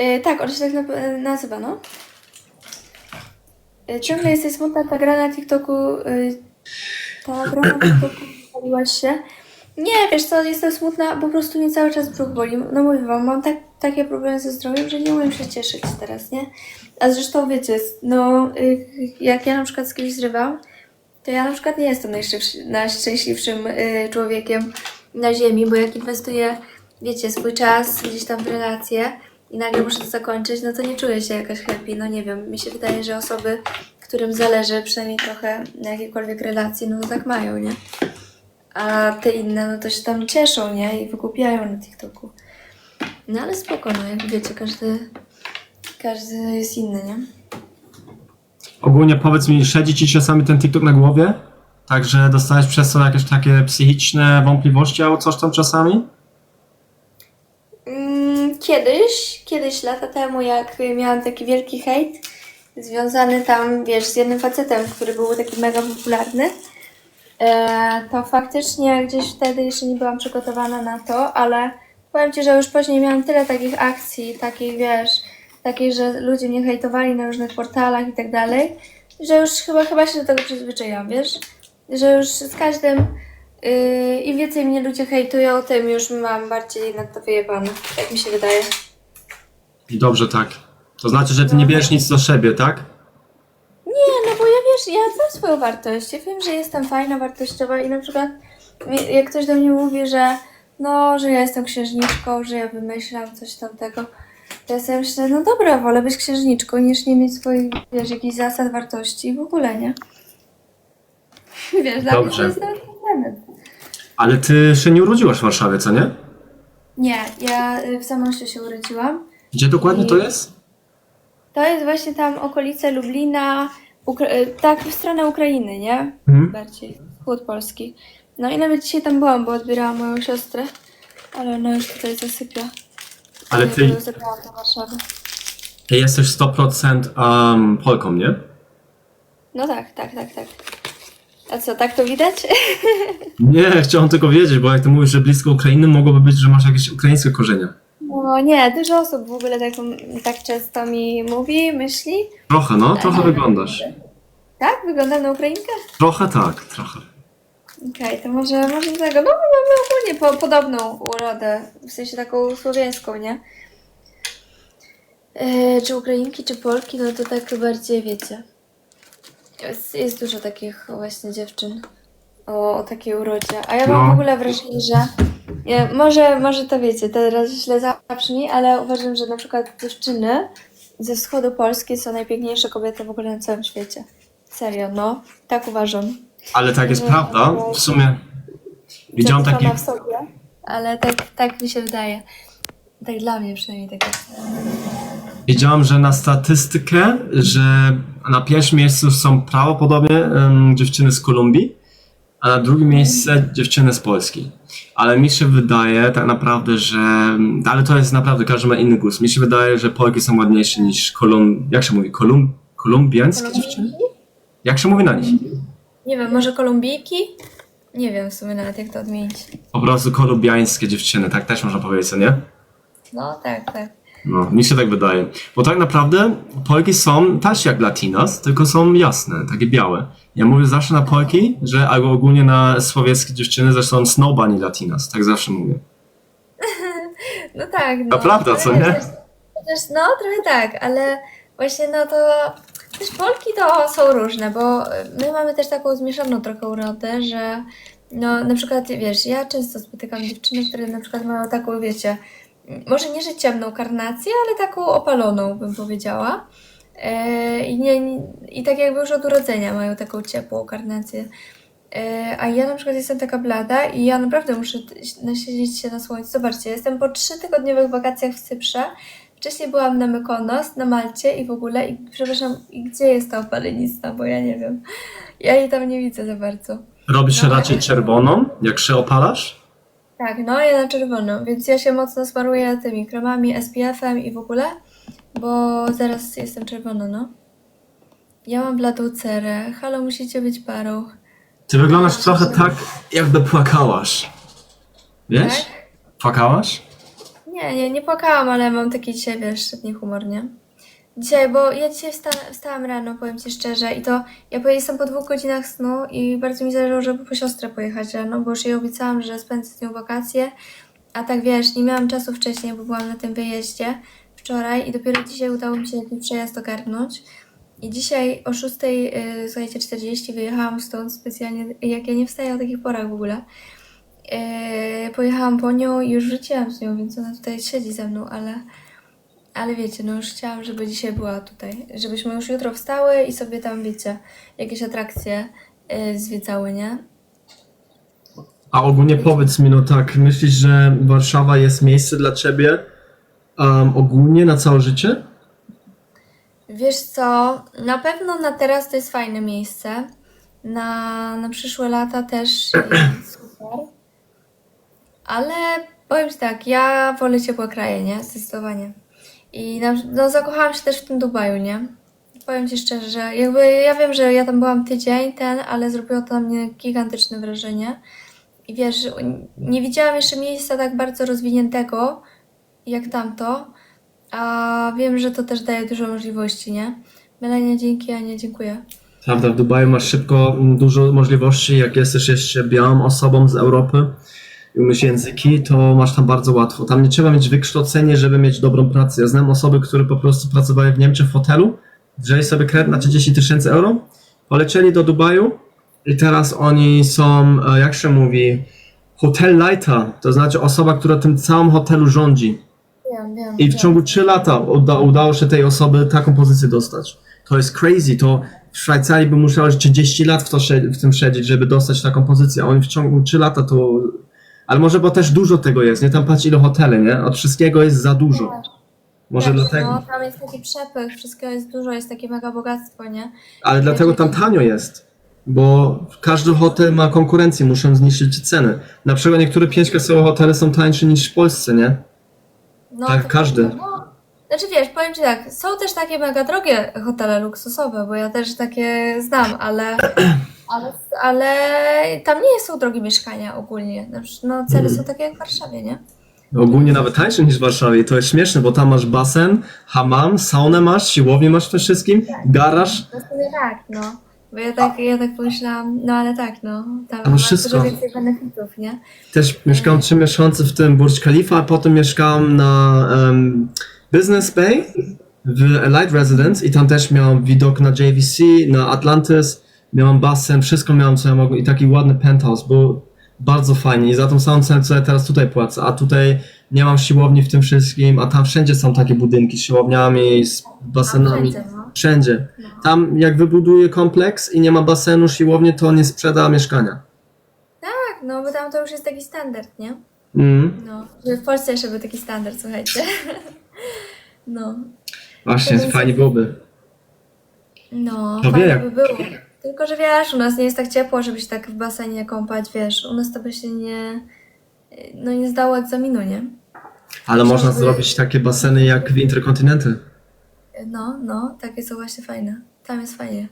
Y, tak, ona się tak na- nazywa, no. Y, ciągle jesteś smutna, ta gra na TikToku, y, ta gra na TikToku paliłaś się. Nie, wiesz co, jestem smutna, po prostu mnie cały czas brzuch boli. No mówię wam, mam tak, takie problemy ze zdrowiem, że nie umiem się cieszyć teraz, nie? A zresztą wiecie, no y, jak ja na przykład z kimś zrywam, to ja na przykład nie jestem najszczęśliwszy- najszczęśliwszym y, człowiekiem na ziemi, bo jak inwestuję, wiecie, swój czas gdzieś tam w relacje i nagle muszę to zakończyć, no to nie czuję się jakaś happy, no nie wiem, mi się wydaje, że osoby, którym zależy przynajmniej trochę na jakiejkolwiek relacji, no to tak mają, nie? A te inne, no to się tam cieszą, nie? I wykupiają na TikToku. No ale spoko, no jak wiecie, każdy, każdy jest inny, nie? Ogólnie powiedz mi, siedzi ci czasami ten TikTok na głowie? Także dostałeś przez to jakieś takie psychiczne wątpliwości albo coś tam czasami? Kiedyś, kiedyś lata temu, jak miałam taki wielki hejt związany tam, wiesz, z jednym facetem, który był taki mega popularny, e, to faktycznie gdzieś wtedy jeszcze nie byłam przygotowana na to, ale powiem Ci, że już później miałam tyle takich akcji, takich, wiesz, takich, że ludzie mnie hejtowali na różnych portalach i tak dalej, że już chyba, chyba się do tego przyzwyczaiłam, wiesz, że już z każdym Yy, Im więcej mnie ludzie hejtują, tym już mam bardziej na to wyjebane. Tak mi się wydaje. I dobrze tak. To znaczy, że ty nie bierzesz nic do siebie, tak? Nie, no bo ja wiesz, ja znam swoją wartość. Ja wiem, że jestem fajna, wartościowa i na przykład jak ktoś do mnie mówi, że no, że ja jestem księżniczką, że ja wymyślam coś tamtego, to ja sobie myślę, no dobra, wolę być księżniczką niż nie mieć swoich, wiesz, jakichś zasad, wartości i w ogóle, nie? Wiesz, dla mnie to Dobrze. jest. Ale ty się nie urodziłaś w Warszawie, co nie? Nie, ja y, w Zamościu się urodziłam. Gdzie dokładnie to jest? To jest właśnie tam okolice Lublina, Ukra- y, tak w stronę Ukrainy, nie? Mhm. Bardziej, wschód Polski. No i nawet dzisiaj tam byłam, bo odbierałam moją siostrę, ale ona już tutaj zasypia. Ale Ja ty- ją zabrałam do Warszawy. Ty jesteś 100% um, Polką, nie? No tak, tak, tak, tak. A co, tak to widać? Nie, chciałem tylko wiedzieć, bo jak ty mówisz, że blisko Ukrainy, mogłoby być, że masz jakieś ukraińskie korzenie. No nie, dużo osób w ogóle tak, tak często mi mówi, myśli. Trochę, no, trochę wyglądasz. Tak? Wyglądam na Ukrainkę? Trochę tak, trochę. Okej, to może, może tego. No, mamy ogólnie po, podobną urodę, w sensie taką słowiańską, nie? E, czy Ukrainki, czy Polki, no to tak bardziej wiecie. Jest, jest dużo takich właśnie dziewczyn o, o takiej urodzie. A ja mam No. w ogóle wrażenie, że ja, może, może to wiecie, teraz źle zabrzmi, ale uważam, że na przykład dziewczyny ze wschodu Polski są najpiękniejsze kobiety w ogóle na całym świecie. Serio, no. Tak uważam. Ale tak jest prawda, w sumie widziałem taki... zakochana w sobie, ale tak, tak mi się wydaje. Tak dla mnie przynajmniej tak jest. Wiedziałam, że na statystykę, że na pierwszym miejscu są prawdopodobnie um, dziewczyny z Kolumbii, a na drugim miejsce dziewczyny z Polski. Ale mi się wydaje tak naprawdę, że. Ale to jest naprawdę, każdy ma inny gust. Mi się wydaje, że Polki są ładniejsze niż Kolum. Jak się mówi? Kolum... Kolumbiańskie dziewczyny? Jak się mówi na nich? Nie wiem, może kolumbijki? Nie wiem w sumie nawet jak to odmienić. Po prostu kolumbiańskie dziewczyny, tak też można powiedzieć, co nie? No tak, tak. No, mi się tak wydaje. Bo tak naprawdę Polki są też jak Latinas, tylko są jasne, takie białe. Ja mówię zawsze na Polki, że albo ogólnie na słowieckie dziewczyny, zresztą Snow Bunny Latinas, tak zawsze mówię. No tak, no. Naprawdę, co nie? Też, też, no trochę tak, ale właśnie no to też Polki to są różne, bo my mamy też taką zmieszaną trochę urodę, że no na przykład wiesz, ja często spotykam dziewczyny, które na przykład mają taką, wiecie, może nie że ciemną karnację, ale taką opaloną bym powiedziała. E, I, nie, I tak jakby już od urodzenia mają taką ciepłą karnację. E, A ja na przykład jestem taka blada i ja naprawdę muszę nasiedzieć się na słońcu. Zobaczcie, jestem po trzytygodniowych wakacjach w Cyprze. Wcześniej byłam na Mykonos, na Malcie i w ogóle, i przepraszam, i gdzie jest ta opalenista, bo ja nie wiem. Ja jej tam nie widzę za bardzo. Robisz się raczej czerwoną, jak się opalasz? Tak, no ja na czerwono, więc ja się mocno smaruję tymi kremami SPF-em i w ogóle, bo zaraz jestem czerwona, no. Ja mam bladą cerę, halo, musicie być parą. Ty wyglądasz trochę tak, jakby płakałaś. Wiesz? Tak? Płakałaś? Nie, nie, nie płakałam, ale mam taki dzisiaj, wiesz, szybki humor, nie? Dzisiaj, bo ja dzisiaj wsta wstałam rano, powiem Ci szczerze, i to ja pojedę po dwóch godzinach snu i bardzo mi zależało, żeby po siostrę pojechać rano, bo już jej obiecałam, że spędzę z nią wakacje, a tak wiesz, nie miałam czasu wcześniej, bo byłam na tym wyjeździe wczoraj i dopiero dzisiaj udało mi się jakiś przejazd ogarnąć. I dzisiaj o 6, yy, słuchajcie, 40 wyjechałam stąd specjalnie, jak ja nie wstaję o takich porach w ogóle. Yy, pojechałam po nią i już wróciłam z nią, więc ona tutaj siedzi ze mną, ale, ale wiecie, no już chciałam, żeby dzisiaj była tutaj. Żebyśmy już jutro wstały i sobie tam, wiecie, jakieś atrakcje yy, zwiedzały, nie? A ogólnie powiedz mi, no tak, myślisz, że Warszawa jest miejsce dla ciebie um, ogólnie na całe życie? Wiesz co, na pewno na teraz to jest fajne miejsce. Na, na przyszłe lata też jest super. Ale powiem Ci tak, ja wolę ciepłe kraje, nie? Zdecydowanie. I no, zakochałam się też w tym Dubaju, nie? Powiem Ci szczerze, że jakby ja wiem, że ja tam byłam tydzień, ten, ale zrobiło to na mnie gigantyczne wrażenie. I wiesz, nie widziałam jeszcze miejsca tak bardzo rozwiniętego jak tamto, a wiem, że to też daje dużo możliwości, nie? Melania, dzięki, a nie dziękuję. Prawda, w Dubaju masz szybko dużo możliwości, jak jesteś jeszcze białą osobą z Europy i umiesz języki, to masz tam bardzo łatwo. Tam nie trzeba mieć wykształcenie, żeby mieć dobrą pracę. Ja znam osoby, które po prostu pracowały w Niemczech w hotelu, wzięli sobie kredyt na 30 tysięcy euro, polecieli do Dubaju i teraz oni są, e, jak się mówi, hotelleiter, to znaczy osoba, która tym całym hotelu rządzi. I w ciągu 3 lata uda, udało się tej osoby taką pozycję dostać. To jest crazy, to w Szwajcarii by musiało 30 lat w, to, w tym siedzieć, żeby dostać taką pozycję, a oni w ciągu 3 lata to... Ale może bo też dużo tego jest, nie? Tam patrz ile hoteli, nie? Od wszystkiego jest za dużo. Może Tak, dlatego. No, tam jest taki przepych, wszystkiego jest dużo, jest takie mega bogactwo, nie? Ale dlatego tam tanio jest. Bo każdy hotel ma konkurencję, muszą zniszczyć ceny. Na przykład niektóre pięćklasowe hotele są tańsze niż w Polsce, nie? No, Tak, to każdy. No, znaczy wiesz, powiem Ci tak, są też takie mega drogie hotele luksusowe, bo ja też takie znam, ale, ale, ale tam nie są drogie mieszkania ogólnie. No, ceny Mhm. są takie jak w Warszawie, nie? Ogólnie nawet tańsze niż w Warszawie. To jest śmieszne, bo tam masz basen, hammam, saunę masz, siłownię masz w tym wszystkim, garaż. No sobie tak, no. Bo ja tak, ja tak pomyślałam, no ale tak, no. Tam masz ma wszystko. dużo więcej benefitów, nie? Też mieszkałem trzy miesiące w tym Burj Khalifa, a potem mieszkałem na um, Business Bay w Elite Residence i tam też miałem widok na JVC, na Atlantis, miałem basen, wszystko miałem co ja mogłem i taki ładny penthouse, było bardzo fajnie i za tą samą cenę co ja teraz tutaj płacę, a tutaj nie mam siłowni w tym wszystkim, a tam wszędzie są takie budynki z siłowniami, z basenami. Wszędzie, no. Wszędzie. Tam jak wybuduję kompleks i nie ma basenu, siłowni, to nie sprzeda mieszkania. Tak, no bo tam to już jest taki standard, nie? Mm, No, że w Polsce jeszcze był taki standard, słuchajcie. No, właśnie, To jest- fajnie byłoby. no, To fajnie wie. by było. Tylko, że wiesz, u nas nie jest tak ciepło, żeby się tak w basenie kąpać, wiesz, u nas to by się nie, no nie zdało egzaminu, nie? Ale można Żeby- zrobić takie baseny jak w Interkontynenty. No, no, takie są właśnie fajne. Tam jest fajnie.